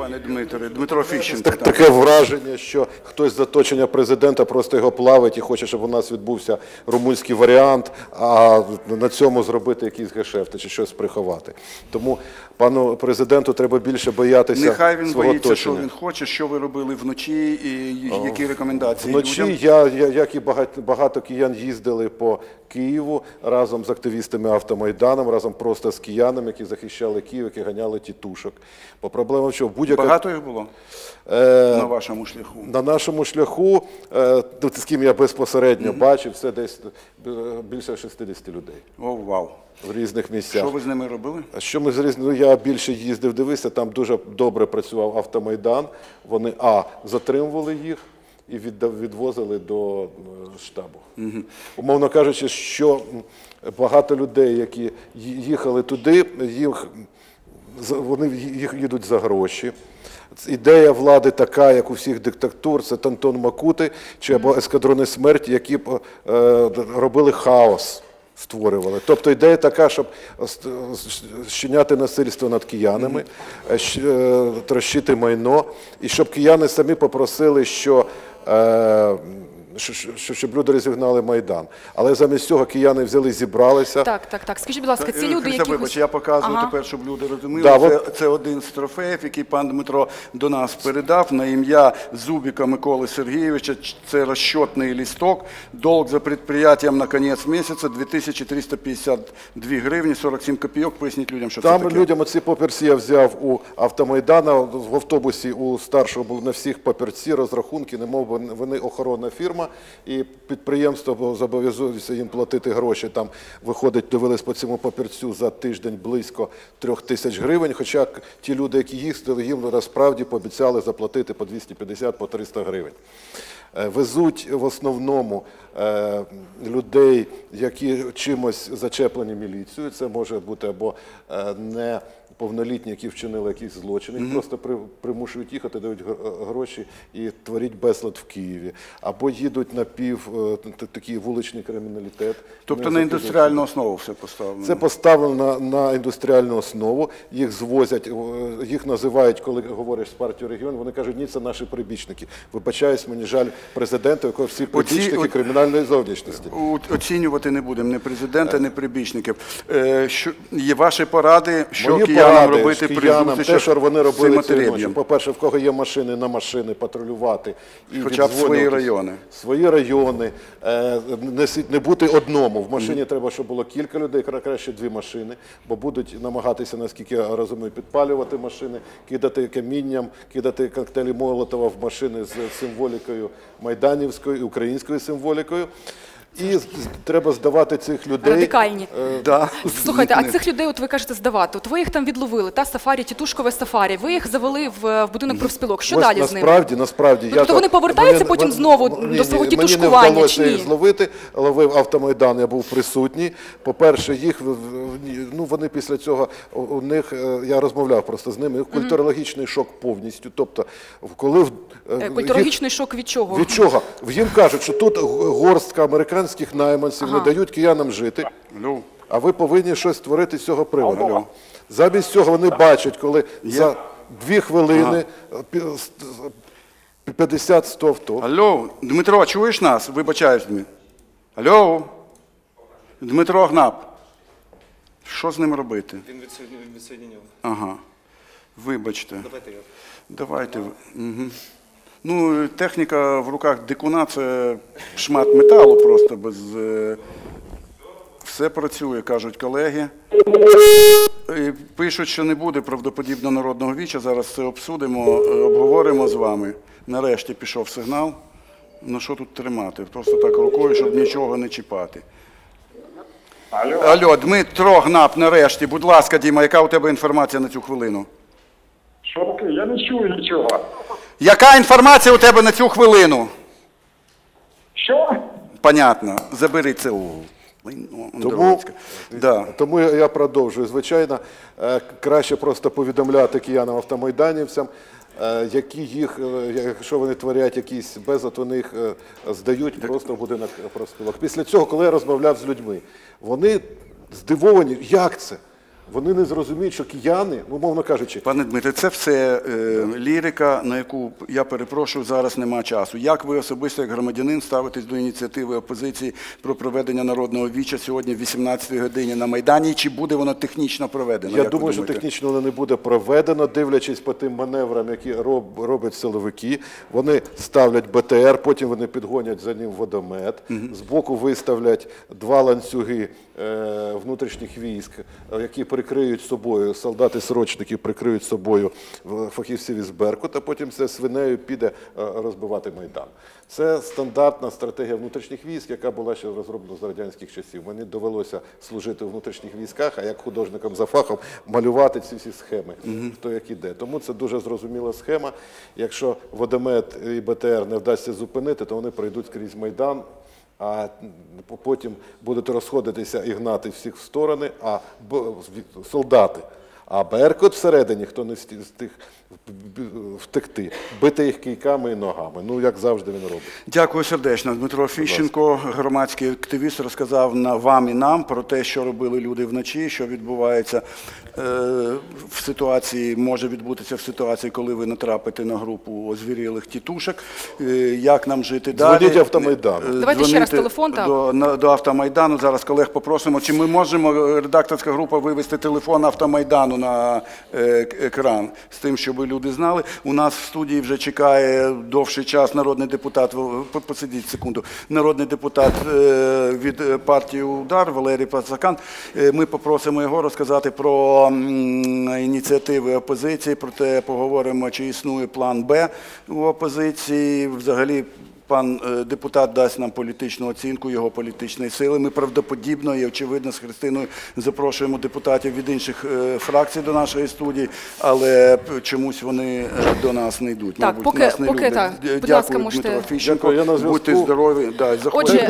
пане Дмитре, Дмитро Фіщенко. Так, таке враження, що хтось з оточення президента просто його плавить і хоче, щоб у нас відбувся румунський варіант, а на цьому зробити якісь гешефти чи щось приховати. Тому пану президенту треба більше боятися Нехай він свого боїться, що він хоче, що ви робили вночі, і які рекомендації Вночі людям. я, я, як і багато, багато киян, їздили по Києву разом з активістами автомайданом, разом просто з киянами, які захищали Київ, які ганяли тітушок. Бо проблема в чому? Будь-яка Багато їх було Е, на вашому шляху. на нашому шляху, е, ну, з ким я безпосередньо бачив, це десь е, більше 60 людей О, вау. в різних місцях. Що ви з ними робили? А Що ми зріз... ну, я більше їздив, дивився, там дуже добре працював автомайдан. Вони а затримували їх і відвозили до е, штабу. Умовно кажучи, що багато людей, які їхали туди, їх вони їх їдуть за гроші. Ідея влади така, як у всіх диктатур, це Тантон Макути чи або ескадрони смерті, які б е, робили хаос створювали. Тобто ідея така, щоб щиняти насильство над киянами, е, е, трощити майно, і щоб кияни самі попросили, що. Е, що- що- Щоб люди розігнали Майдан. Але замість цього кияни взяли, зібралися. Так, так, так. Скажіть, будь ласка, ці Е, люди, які вибач, я показую Ага. тепер, щоб люди розуміли. Да, це, от- це один з трофеїв, який пан Дмитро до нас передав на ім'я Зубіка Миколи Сергійовича. Це розчетний лісток. Долг за предприятием на кінець місяця 2352 гривні 47 копійок. Поясніть людям, що Там це таке. людям оці папірці я взяв у автомайдана. В автобусі у старшого були на всіх папірці, розрахунки, немов вони охоронна фірма, і підприємство зобов'язується їм платити гроші. Там виходить, дивились по цьому папірцю за тиждень близько трьох тисяч гривень. Хоча ті люди, які їздили, їм насправді пообіцяли заплатити по 250 по 300 гривень. Е, Везуть в основному е, людей, які чимось зачеплені міліцією. Це може бути або е, неповнолітні, які вчинили якісь злочини, їх просто при, примушують їхати, дають гроші і творять безлад в Києві. Або їдуть на пів е, такий вуличний криміналітет. Тобто на індустріальну основу все поставлено. це поставлено на, індустріальну основу. Їх звозять, е, їх називають, коли говориш з партією регіон. Вони кажуть, ні, це наші прибічники. Вибачаюсь, мені жаль президента, якого всі прибічники кримінальної зовнішності. Оцінювати не будемо ні президента, ні прибічників. Е, Що, є ваші поради, що Мої киянам поради робити при те, що вони робили цієї ночі. По-перше, в кого є машини на машини, патрулювати. І Хоча б свої райони. Свої райони. Е, Не, не бути одному. В машині треба, щоб було кілька людей, кра- краще дві машини, бо будуть намагатися, наскільки я розумію, підпалювати машини, кидати камінням, кидати коктейлі Молотова в машини з символікою майданівською, і українською символікою. І треба здавати цих людей. радикальні. Да. Слухайте, а цих людей, от ви кажете, здавати. От ви їх там відловили, та сафарі, тітушкове сафарі. Ви їх завели в, в будинок профспілок. Що Ось далі з ними? насправді, насправді, Ну, тобто вони повертаються потім знову до свого Мені тітушкування, не вдалося чи ні? їх зловити, ловив автомайдан, я був присутній. По-перше, їх в- в- ну вони після цього у- у них е, я розмовляв просто з ними. їх Культурологічний шок повністю. Тобто, коли в- е, Е, їх- Культурологічний шок від чого? від чого їм кажуть, що тут горстка американських найманців не дають киянам жити. Алло. А ви повинні щось створити з цього приводу. Алло. Замість цього вони бачать, коли за дві хвилини пі- с- с- 50-100 авто. Алло, Дмитро, чуєш нас? Вибачаюсь, Дмитро. Алло. Дмитро Гнап. Що з ним робити? Він відсоединив. Ага. Вибачте. Давайте я. Давайте. Угу. Ну, техніка в руках дикуна це шмат металу просто без. е, Все працює, кажуть колеги. І Пишуть, що не буде правдоподібно народного віча. Зараз це обсудимо, е, обговоримо з вами. Нарешті пішов сигнал. Ну що тут тримати? Просто так рукою, щоб нічого не чіпати. Алло, Алло, Дмитро Гнап, нарешті. Будь ласка, Діма, яка у тебе інформація на цю хвилину? Що таке? Я не чую нічого. Яка інформація у тебе на цю хвилину? Що? Понятно. Забери це у Тому, Да. тому я- продовжую. Звичайно, е, краще просто повідомляти киянам автомайданівцям, е, які їх, е, якщо вони творять якийсь безлад, вони їх здають просто в будинок профспілок. Після цього, коли я розмовляв з людьми, вони здивовані, як це? Вони не зрозуміють, що кияни, ну, мовно кажучи, Пане Дмитре, це все е, лірика, на яку я перепрошую, зараз нема часу. Як ви особисто, як громадянин, ставитесь до ініціативи опозиції про проведення народного віча сьогодні в 18-й годині на Майдані? Чи буде воно технічно проведено? Я як думаю, що технічно воно не буде проведено, дивлячись по тим маневрам, які роб, роблять силовики. Вони ставлять БТР, потім вони підгонять за ним водомет, збоку виставлять два ланцюги е, внутрішніх військ, е, які прикриють собою, солдати-срочники прикриють собою фахівців із Беркут, а потім це свинею піде е, розбивати Майдан. Це стандартна стратегія внутрішніх військ, яка була ще розроблена з радянських часів. Мені довелося служити в внутрішніх військах, а як художникам за фахом малювати ці всі схеми, хто як іде. Тому це дуже зрозуміла схема. Якщо водомет і БТР не вдасться зупинити, то вони пройдуть скрізь Майдан. А потім будуть розходитися і гнати всіх в сторони, а солдати. А Беркут всередині, хто не встиг втекти, бити їх кийками і ногами. Ну, як завжди він робить. Дякую сердечно. Дмитро Фіщенко, громадський активіст, розказав на вам і нам про те, що робили люди вночі, що відбувається е, в ситуації, може відбутися в ситуації, коли ви натрапите на групу озвірілих тітушок. Е, як нам жити далі? Дзвоніть Автомайдану. Е, Давайте ще раз телефон. До, на- до Автомайдану. Зараз колег попросимо, чи ми можемо, редакторська група, вивести телефон Автомайдану на е, екран з тим, щоб люди знали. У нас в студії вже чекає довший час народний депутат. Посидіть секунду. Народний депутат е, від е, партії Удар Валерій Пацакан. Ми попросимо його розказати про ініціативи опозиції. Проте поговоримо, чи існує план Б у опозиції. Взагалі. Пан е, депутат дасть нам політичну оцінку його політичної сили. Ми правдоподібно і очевидно з Христиною запрошуємо депутатів від інших е, фракцій до нашої студії, але чомусь вони е, до нас не йдуть. Так, Мабуть, поки- нас не поки люблять. так. Будь ласка, Дякую, можете- Дмитро Фіщенко. Дякую, я на зв'язку. Будьте здорові. Да, заходьте. Отже,